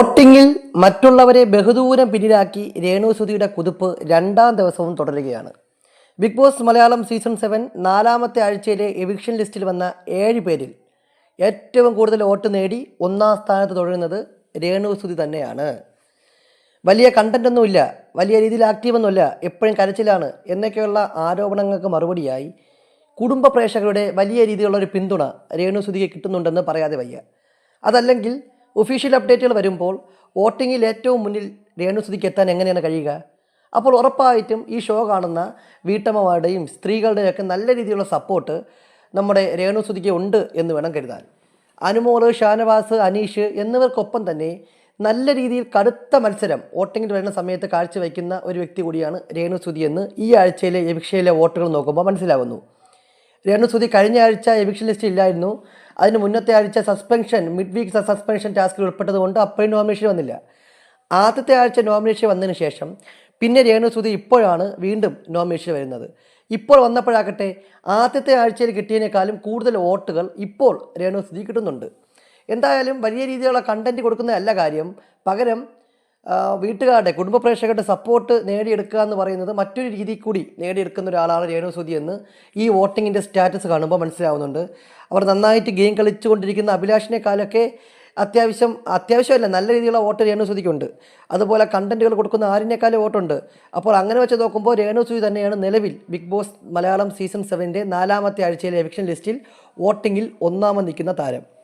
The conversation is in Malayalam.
വോട്ടിങ്ങിൽ മറ്റുള്ളവരെ ബഹുദൂരം പിന്നിലാക്കി രേണുസുതിയുടെ കുതിപ്പ് രണ്ടാം ദിവസവും തുടരുകയാണ്. Big boss Malayalam season seven നാലാമത്തെ ആഴ്ചയിലെ എവിക്ഷൻ ലിസ്റ്റിൽ വന്ന ഏഴ് പേരിൽ ഏറ്റവും കൂടുതൽ വോട്ട് നേടി ഒന്നാം സ്ഥാനത്ത് തുടരുന്നത് രേണുസുതി തന്നെയാണ്. വലിയ കണ്ടന്റൊന്നുമില്ല വലിയ രീതിയിൽ ആക്റ്റീവ് ഒന്നുമില്ല എപ്പോഴും കരച്ചിലാണ് എന്നൊക്കെയുള്ള ആരോപണങ്ങൾക്ക് മറുപടിയായി കുടുംബ പ്രേക്ഷകരുടെ വലിയ രീതിയിലുള്ള ഒരു പിന്തുണ രേണുസുതിക്ക് കിട്ടുന്നുണ്ടെന്ന് പറയാതെ വയ്യ. അതല്ലെങ്കിൽ ഒഫീഷ്യൽ അപ്ഡേറ്റുകൾ വരുമ്പോൾ വോട്ടിങ്ങിൽ ഏറ്റവും മുന്നിൽ രേണുസുതിക്ക് എത്താൻ എങ്ങനെയാണ് കഴിയുക? അപ്പോൾ ഉറപ്പായിട്ടും ഈ ഷോ കാണുന്ന വീട്ടമ്മമാരുടെയും സ്ത്രീകളുടെയും ഒക്കെ നല്ല രീതിയിലുള്ള സപ്പോർട്ട് നമ്മുടെ രേണുസുതിക്ക് ഉണ്ട് എന്ന് വേണം കരുതാൻ. അനുമോൾ ഷാനവാസ് അനീഷ് എന്നിവർക്കൊപ്പം തന്നെ നല്ല രീതിയിൽ കടുത്ത മത്സരം വോട്ടിങ്ങിൽ വരുന്ന സമയത്ത് കാഴ്ചവെക്കുന്ന ഒരു വ്യക്തി കൂടിയാണ് രേണുസുതി എന്ന് ഈ ആഴ്ചയിലെ എവിക്ഷയിലെ വോട്ടുകൾ നോക്കുമ്പോൾ മനസ്സിലാകുന്നു രേണുസുതി കഴിഞ്ഞ ആഴ്ച എവിക്ഷൻ ലിസ്റ്റ് ഇല്ലായിരുന്നു. അതിന് മുന്നത്തെ ആഴ്ച സസ്പെൻഷൻ മിഡ് വീക്ക് സസ്പെൻഷൻ ടാസ്കിൽ ഉൾപ്പെട്ടതുകൊണ്ട് അപ്പോഴും നോമിനേഷൻ വന്നില്ല. ആദ്യത്തെ ആഴ്ച നോമിനേഷൻ വന്നതിന് ശേഷം പിന്നെ രേണുസുതി ഇപ്പോഴാണ് വീണ്ടും നോമിനേഷൻ വരുന്നത്. ഇപ്പോൾ വന്നപ്പോഴാകട്ടെ ആദ്യത്തെ ആഴ്ചയിൽ കിട്ടിയതിനേക്കാളും കൂടുതൽ വോട്ടുകൾ ഇപ്പോൾ രേണുസുതി കിട്ടുന്നുണ്ട്. എന്തായാലും വലിയ രീതിയിലുള്ള കണ്ടന്റ് കൊടുക്കുന്നതല്ല കാര്യം. പകരം വീട്ടുകാരുടെ കുടുംബ പ്രേക്ഷകരുടെ സപ്പോർട്ട് നേടിയെടുക്കുക എന്ന് പറയുന്നത് മറ്റൊരു രീതി കൂടി നേടിയെടുക്കുന്ന ഒരാളാണ് രേണുസുതി എന്ന് ഈ വോട്ടിങ്ങിന്റെ സ്റ്റാറ്റസ് കാണുമ്പോൾ മനസ്സിലാവുന്നുണ്ട്. അവർ നന്നായിട്ട് ഗെയിം കളിച്ചുകൊണ്ടിരിക്കുന്ന അഭിലാഷിനേക്കാളൊക്കെ അത്യാവശ്യം അത്യാവശ്യമല്ല നല്ല രീതിയിലുള്ള വോട്ട് രേണുസുതിക്കുണ്ട്. അതുപോലെ കണ്ടന്റുകൾ കൊടുക്കുന്ന ആരിനേക്കാളും വോട്ടുണ്ട്. അപ്പോൾ അങ്ങനെ വെച്ച് നോക്കുമ്പോൾ രേണുസുതി തന്നെയാണ് നിലവിൽ ബിഗ് ബോസ് മലയാളം സീസൺ സെവന്റെ നാലാമത്തെ ആഴ്ചയിലെ എവിക്ഷൻ ലിസ്റ്റിൽ വോട്ടിങ്ങിൽ ഒന്നാമത് നിൽക്കുന്ന താരം.